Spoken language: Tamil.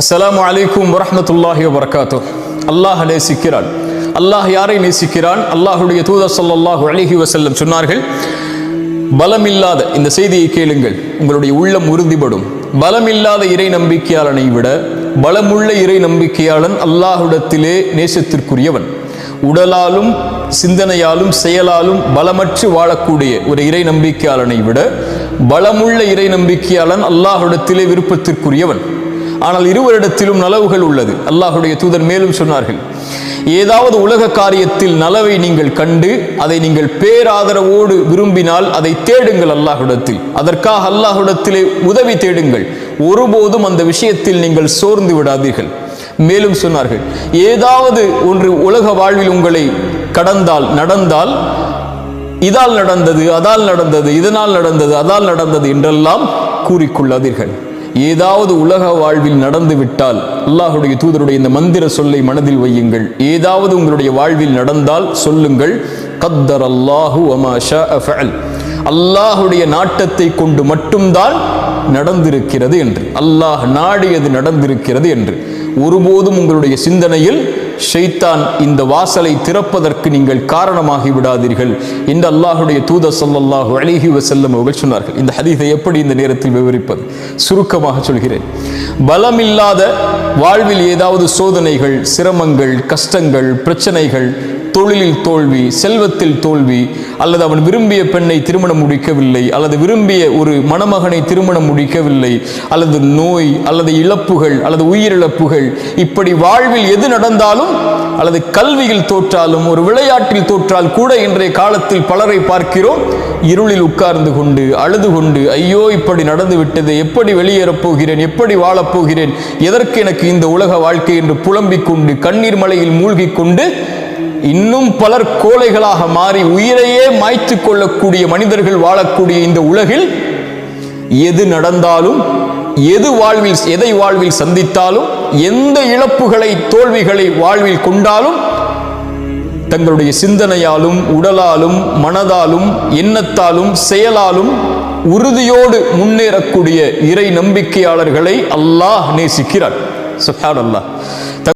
அஸ்லாம் அலைக்கும் வரமத்துல்லாஹி வபரகாத்து அல்லாஹ் நேசிக்கிறான். அல்லாஹ் யாரை நேசிக்கிறான்? அல்லாஹுடைய தூதர் சொல்லல்லாஹு அழகி வசல்லம் சொன்னார்கள் பலமில்லாத இந்த செய்தியை கேளுங்கள். உங்களுடைய உள்ளம் உறுதிப்படும். பலமில்லாத இறை நம்பிக்கையாளனை விட பலமுள்ள இறை நம்பிக்கையாளன் அல்லாஹுடத்திலே நேசத்திற்குரியவன். உடலாலும் சிந்தனையாலும் செயலாலும் பலமற்று வாழக்கூடிய ஒரு இறை நம்பிக்கையாளனை விட பலமுள்ள இறை நம்பிக்கையாளன் அல்லாஹுடத்திலே விருப்பத்திற்குரியவன். ஆனால் இருவரிடத்திலும் நலவுகள் உள்ளது. அல்லாஹுடைய தூதர் மேலும் சொன்னார்கள் ஏதாவது உலக காரியத்தில் நலவை நீங்கள் கண்டு அதை நீங்கள் பேராதரவோடு விரும்பினால் அதை தேடுங்கள் அல்லாஹுடத்தில். அதற்காக அல்லாஹுடத்திலே உதவி தேடுங்கள். ஒருபோதும் அந்த விஷயத்தில் நீங்கள் சோர்ந்து விடாதீர்கள். மேலும் சொன்னார்கள் ஏதாவது ஒன்று உலக வாழ்வில் உங்களை கடந்தால் நடந்தால் இதால் நடந்தது அதால் நடந்தது இதனால் நடந்தது அதால் நடந்தது என்றெல்லாம் கூறிக்கொள்ளாதீர்கள். ஏதாவது உலக வாழ்வில் நடந்து விட்டால் அல்லாஹுடைய தூதருடைய இந்த மந்திர சொல்லை மனதில் வையுங்கள். ஏதாவது உங்களுடைய வாழ்வில் நடந்தால் சொல்லுங்கள் கத்தர் அல்லாஹு அமாஷா அஃபல் அல்லாஹுடைய நாட்டத்தை கொண்டு மட்டும்தான் நடந்திருக்கிறது என்று அல்லாஹ் நாடியது நடந்திருக்கிறது என்று. ஒருபோதும் உங்களுடைய சிந்தனையில் ஷைத்தான் இந்த வாசலை திறப்பதற்கு நீங்கள் காரணமாகி விடாதீர்கள் என்று அல்லாஹுடைய தூத சொல்லல்லாஹு அழகி வசல்லம் அவர்கள் சொன்னார்கள். இந்த ஹதீதை எப்படி இந்த நேரத்தில் விவரிப்பது? சுருக்கமாக சொல்கிறேன். பலமில்லாத வாழ்வில் ஏதாவது சோதனைகள் சிரமங்கள் கஷ்டங்கள் பிரச்சனைகள் தொழிலில் தோல்வி செல்வத்தில் தோல்வி அல்லது அவன் விரும்பிய பெண்ணை திருமணம் முடிக்கவில்லை அல்லது விரும்பிய ஒரு மணமகனை திருமணம் முடிக்கவில்லை அல்லது நோய் அல்லது இழப்புகள் அல்லது உயிரிழப்புகள் இப்படி வாழ்வில் எது நடந்தாலும் அல்லது கல்வியில் தோற்றாலும் ஒரு விளையாட்டில் தோற்றால் கூட இன்றைய காலத்தில் பலரை பார்க்கிறோம் இருளில் உட்கார்ந்து கொண்டு அழுது கொண்டு ஐயோ இப்படி நடந்து விட்டது எப்படி வெளியேறப் போகிறேன் எப்படி வாழப்போகிறேன் எதற்கு எனக்கு இந்த உலக வாழ்க்கை? என்று புலம்பிக் கொண்டு கண்ணீர் மலையில் மூழ்கிக் கொண்டு இன்னும் பலர் கோழைகளாக மாறி உயிரையே மாய்த்து கொள்ளக்கூடிய மனிதர்கள் வாழக்கூடிய இந்த உலகில் எது நடந்தாலும் எது வாழ்வில் எதை வாழ்வில் சந்தித்தாலும் எந்த இழப்புகளை தோல்விகளை வாழ்வில் கொண்டாலும் தங்களுடைய சிந்தனையாலும் உடலாலும் மனதாலும் எண்ணத்தாலும் செயலாலும் உறுதியோடு முன்னேறக்கூடிய இறை நம்பிக்கையாளர்களை அல்லாஹ் நேசிக்கிறார். சுஹான் அல்லாஹ்